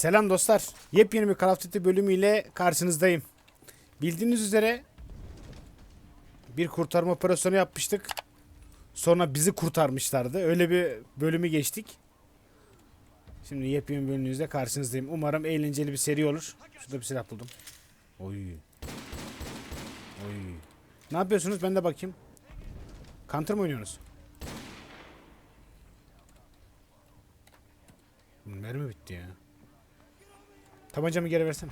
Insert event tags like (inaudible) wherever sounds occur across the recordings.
Selam dostlar. Yepyeni bir Call of Duty bölümüyle karşınızdayım. Bildiğiniz üzere bir kurtarma operasyonu yapmıştık. Sonra bizi kurtarmışlardı. Öyle bir bölümü geçtik. Şimdi yepyeni bölümünüzde karşınızdayım. Umarım eğlenceli bir seri olur. Şurada bir silah buldum. Oy. Oy. Ne yapıyorsunuz? Ben de bakayım. Counter mı oynuyorsunuz? Mermi bitti ya. Tabancamı geri versene.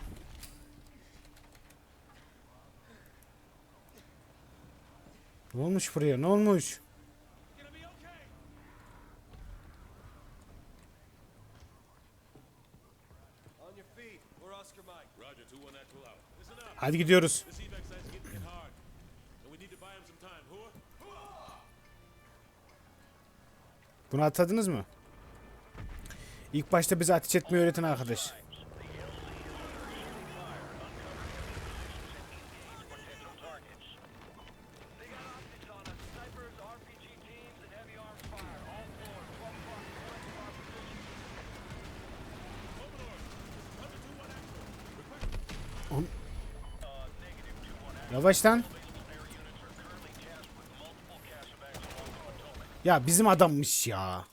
Ne olmuş buraya? Ne olmuş? On your feet. We're Oscar Mike. Roger, 2-1 that pull out. Listen up. Hadi gidiyoruz. Bunu atladınız mı? İlk başta bize ateş etmeyi öğreten arkadaş. Yavaş. Ya bizim adammış ya.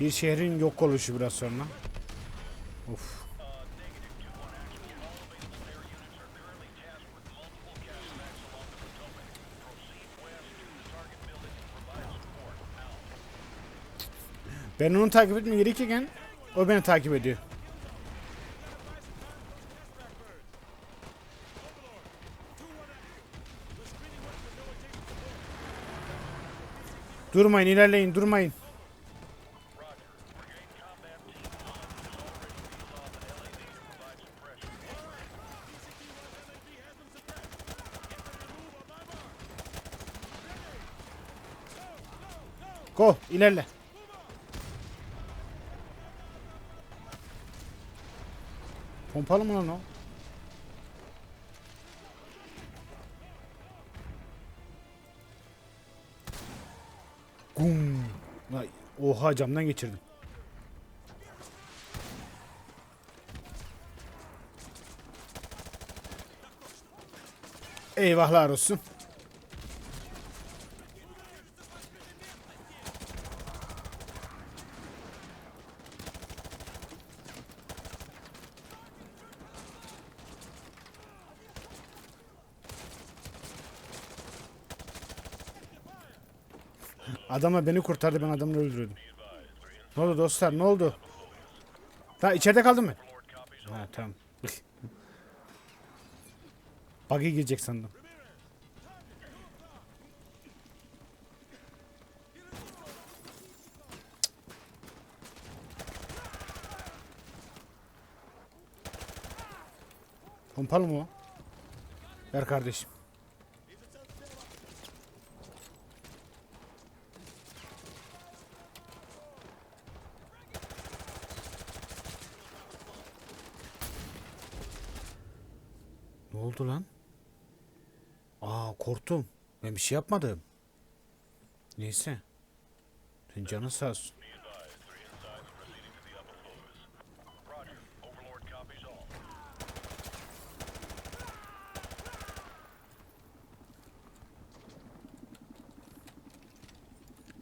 Bir şehrin yok oluşu biraz sonra. Of. Ben onu takip etmem gerekirken o beni takip ediyor. Durmayın ilerleyin durmayın. Go ilerle. Pompalı mı lan o? Gum. Oha camdan geçirdim. Eyvahlar olsun. Adamlar beni kurtardı ben adamları öldürüyordum. Ne oldu dostlar ne oldu? Ha içeride kaldım mı? Ha tamam. (laughs) Buggy girecek sandım. Pompalı mı o? Ver kardeşim. Ne oldu lan? Aa korktum. Bir şey yapmadım. Neyse. Sen canın sağ olsun.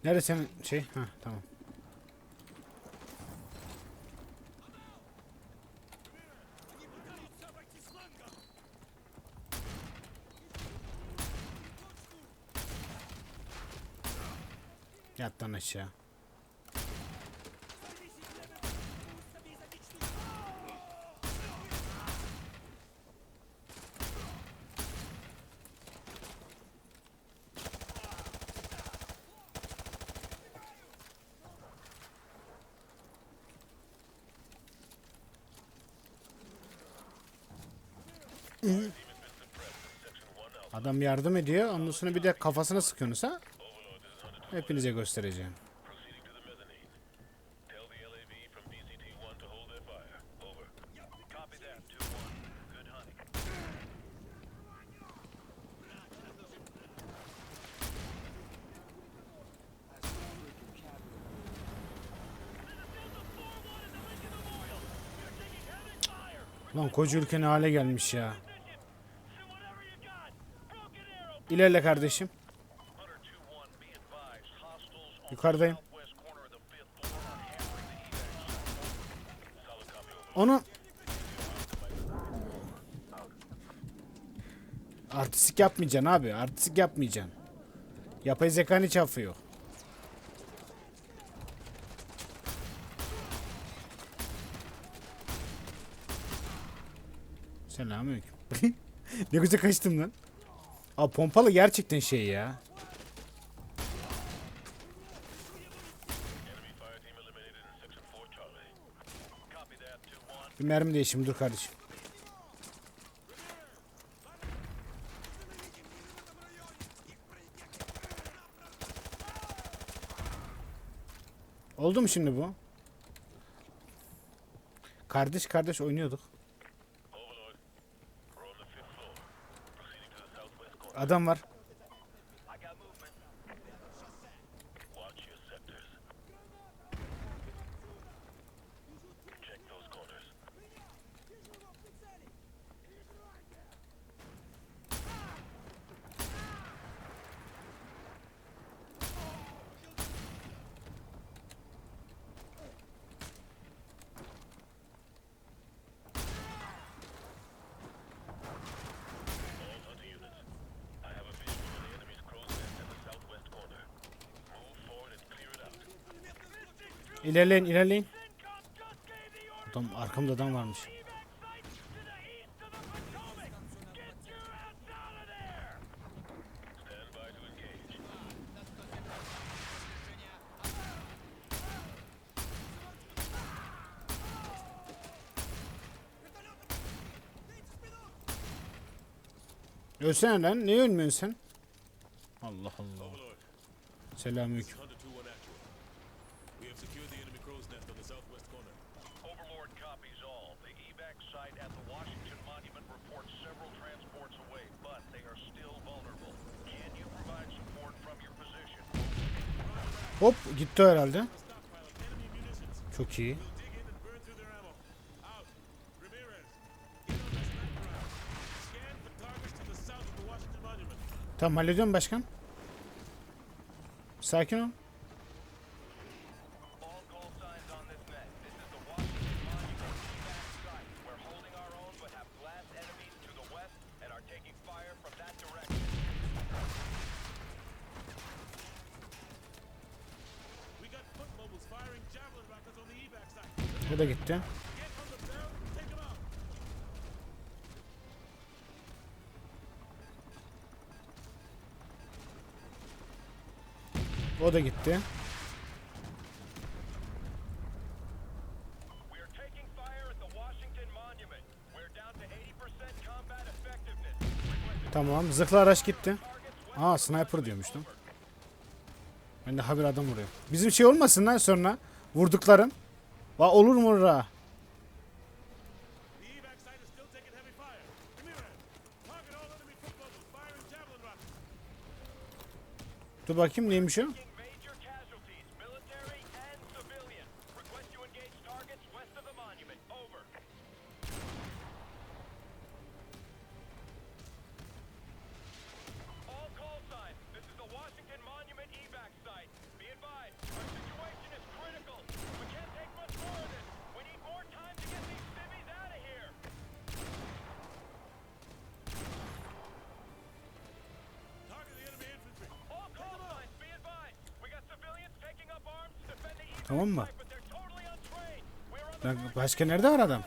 Nerede senin şey? Ha tamam. Yat lan aşağı. Adam yardım ediyor. Ondan sonra bir de kafasına sıkıyorsunuz ha? Hepinize göstereceğim. Lan koca ülke ne hale gelmiş ya. İlerle kardeşim. Yukarıdayım. Onu Artistik yapmayacaksın abi. Artistik yapmayacaksın. Yapay zekanı çafıyor. Selamünaleyküm. (laughs) ne güzel kaçtım lan. Aa pompalı gerçekten şey ya. Bir mermi değişim dur kardeşim. Oldu mu şimdi bu? Kardeş kardeş oynuyorduk. Adam var. İlerleyin ilerleyin. Adam, arkamda adam varmış. Ölsene lan. Niye ölmüyorsun sen? Allah Allah. Selamünaleyküm. site at the Washington Monument reports several transports away, but they are still vulnerable. Can you provide support from your position? Hop gitti herhalde. Çok iyi. Tamam hallediyorum başkan. Sakin ol. O da gitti. O da gitti. Tamam. Zırhlı araç gitti. Aa sniper diyormuştum. Ben de haber adam vuruyor. Bizim şey olmasın lan sonra. Vurdukların. Va olur mu ra? Dur bakayım neymiş o? Tamam mı? Lan başka nerede var adam?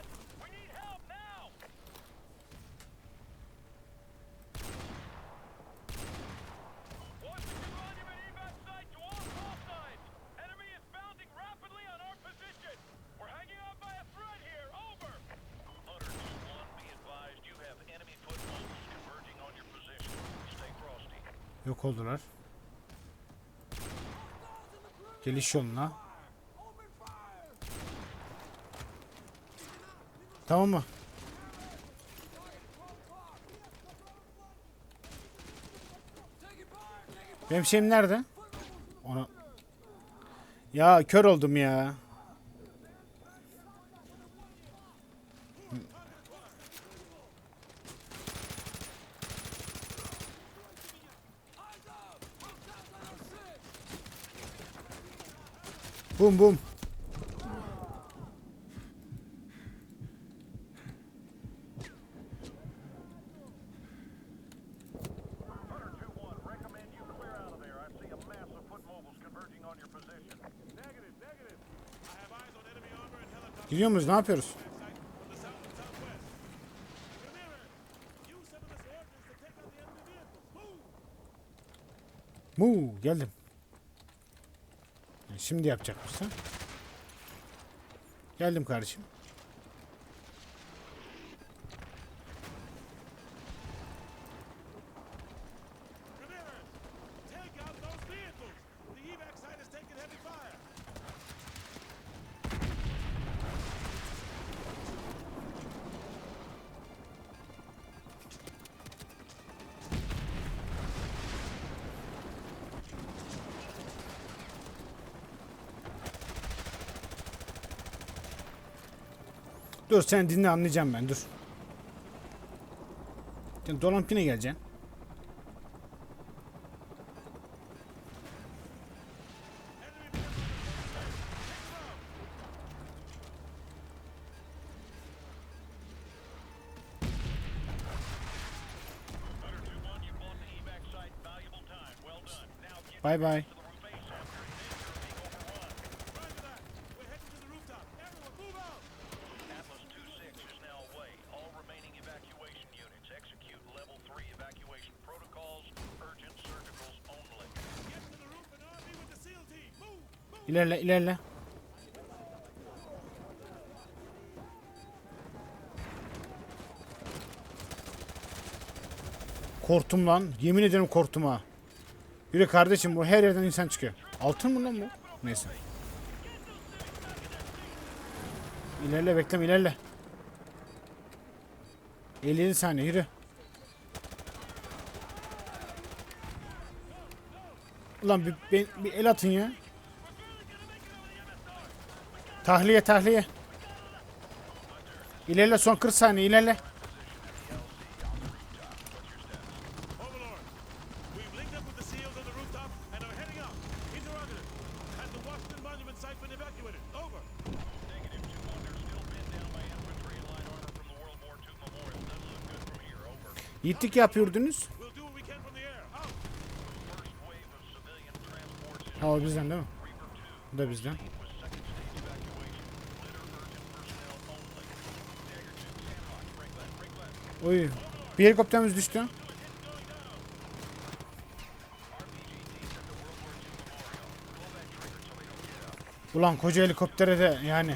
Yok oldular. Geliş yoluna. Tamam mı? Benim şeyim nerede? Ona... Ya kör oldum ya. Bum bum. The enemy vehicles. Move! Mu geldim. Şimdi yapacakmışsın. Geldim kardeşim. Dur sen dinle anlayacağım ben dur. Sen dolanıp yine geleceksin. Hunter 2-1, İlerle ilerle. Korktum lan. Yemin ederim korktum ha. Yürü kardeşim bu her yerden insan çıkıyor. Altın mı lan bu? Neyse. İlerle bekleme ilerle. 57 saniye yürü. Ulan bir, bir, bir el atın ya. Tahliye tahliye. İlerle son 40 saniye ilerle. Overlord, we've linked up with the SEALs on the rooftop and are heading out. Interrogative. Has the Washington Monument site been evacuated? Over. Negative 2-1, they're still pinned down by infantry and light armor from the World War II memorial. Doesn't look good from here. Over. Yiğitlik yapıyordunuz. Ha o bizden değil mi? Reaper 2. Bu da bizden. Oy. Bir helikopterimiz düştü. Ulan koca helikoptere de yani.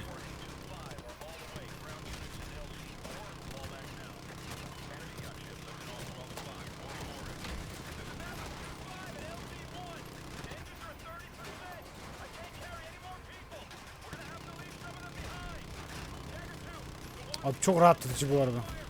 Abi çok rahatlatıcı bu arada.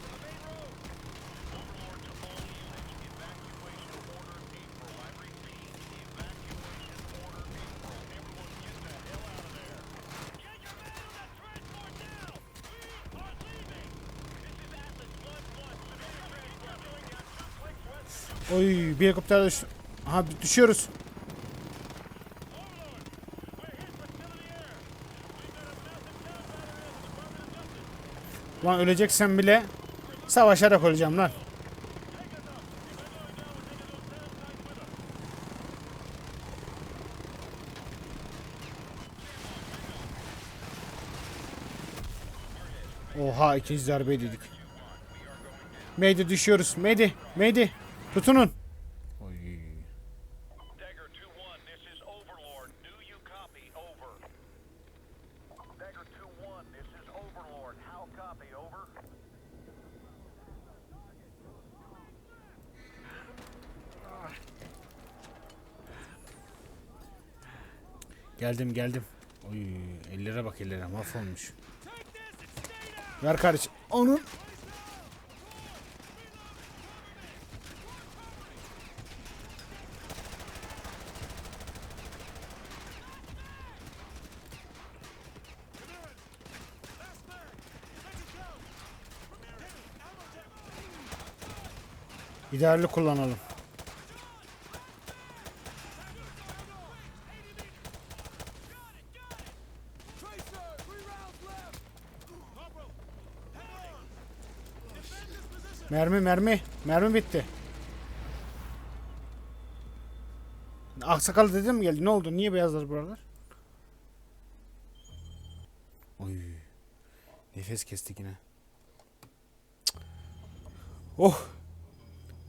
Oy bir helikopter düş. Aha düşüyoruz. Lan öleceksen bile savaşarak öleceğim lan. Oha ikinci darbeyi dedik. Meydi düşüyoruz. Meydi. Meydi. Tutunun. Oy. Geldim geldim. Oy ellere bak ellere mahvolmuş. Ver kardeşim. Onun İdealli kullanalım. Mermi mermi. Mermi bitti. Aksakal dedim geldi? Ne oldu? Niye beyazlar buralar? Oy. Nefes kestik yine. Oh.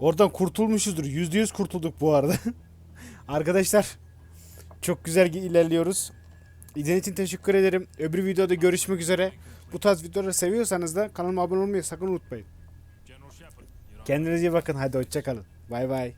Oradan kurtulmuşuzdur. Yüzde yüz kurtulduk bu arada. (laughs) Arkadaşlar. Çok güzel ilerliyoruz. İzlediğiniz için teşekkür ederim. Öbür videoda görüşmek üzere. Bu tarz videoları seviyorsanız da kanalıma abone olmayı sakın unutmayın. Kendinize iyi bakın. Hadi hoşçakalın. Bay bay.